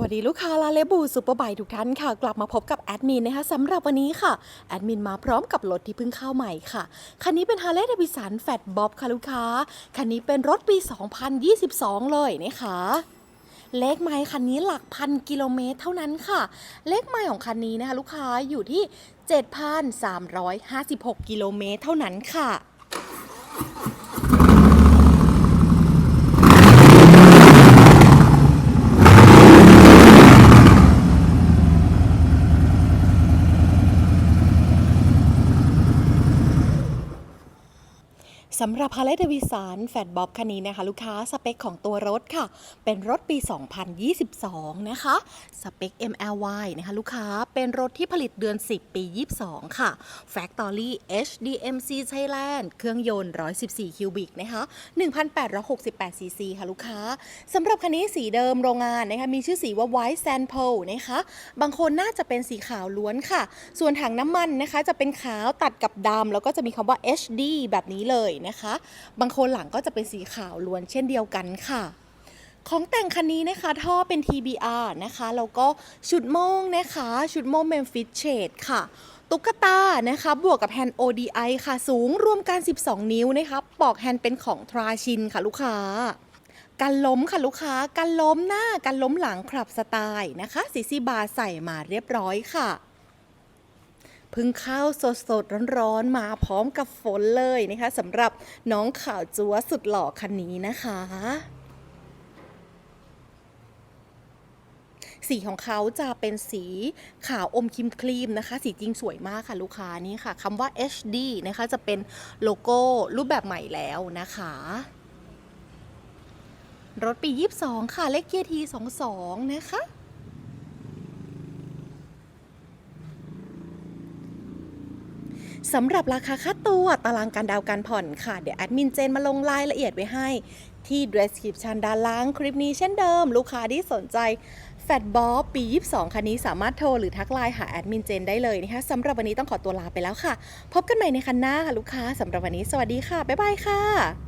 วัสดีลูกค้าลาเลบูซูเปอร์ไบทุกท่านค่ะ กลับมาพบกับแอดมินนะคะสำหรับวันนี้ค่ะ แอดมินมาพร้อมกับรถที่เพิ่งเข้าใหม่ค่ะ คันนี้เป็น Harley Davidson Fat Bob ค่ะลูกค้า คันนี้เป็นรถปี 2022 เลยนะคะเลขไมล์คันนี้หลักพันกิโลเมตรเท่านั้นค่ะ เลขไมล์ของคันนี้นะคะลูกค้าอยู่ที่ 7,356 กิโลเมตรเท่านั้นค่ะ สำหรับ Harley Davidson Fat Bob คันนี้นะคะ ลูกค้าสเปคของตัวรถค่ะ เป็นรถปี 2022 นะคะ สเปค MLY นะคะ ลูกค้าเป็นรถที่ผลิตเดือน 10 ปี 22 ค่ะ Factory HDMC Thailand เครื่องยนต์ 114 คิวบิกนะคะ 1,868 ซีซีค่ะลูกค้าสำหรับคันนี้สีเดิมโรงงานนะคะ มีชื่อสีว่า White Sand Pearl นะคะ บางคนน่าจะเป็นสีขาวล้วนค่ะ ส่วนถังน้ำมันนะคะจะเป็นขาวตัดกับดำแล้วก็จะมีคำว่า HD แบบนี้เลยนะคะ บางคนหลังก็จะเป็นสีขาวล้วนเช่นเดียวกันค่ะ ของแต่งคันนี้นะคะท่อเป็น TBR นะคะแล้วก็ชุดโม่งนะคะ ชุดโม่งเมมฟิตเชดค่ะตุ๊กตานะคะ บวกกับแฮนด์ ODI ค่ะ สูงรวมกัน 12 นิ้วนะคะปอกแฮนด์เป็นของทราชินค่ะลูกค้ากันล้มค่ะลูกค้ากันล้มหน้ากันล้มหลังคลับสไตล์นะคะซีซีบาร์ใส่มาเรียบร้อยค่ะ พึ่งเข้าสดสดๆร้อนๆมาพร้อมกับฝนเลยนะคะสำหรับน้องข่าวจัวสุดหล่อคันนี้นะคะสีของเขาจะเป็นสีขาวอมครีมครีมนะคะ สีจริงสวยมากค่ะลูกค้านี่ค่ะคำว่า HD นะคะจะเป็นโลโก้รูปแบบใหม่แล้วนะคะ รถปี 22 ค่ะ เลขเกียร์ที22 นะคะ สำหรับราคาค่าตัวตารางการดาวน์การผ่อนค่ะ เดี๋ยวแอดมินเจนมาลงรายละเอียดไว้ให้ ที่ description ด้านล่างคลิปนี้เช่นเดิม ลูกค้าที่สนใจแฟตบอลปี 22 คันนี้สามารถโทรหรือทักไลน์หาแอดมินเจนได้เลยนะคะสำหรับวันนี้ต้องขอตัวลาไปแล้วค่ะ พบกันใหม่ในคันหน้าค่ะลูกค้าสำหรับวันนี้สวัสดีค่ะ บ๊ายบายค่ะ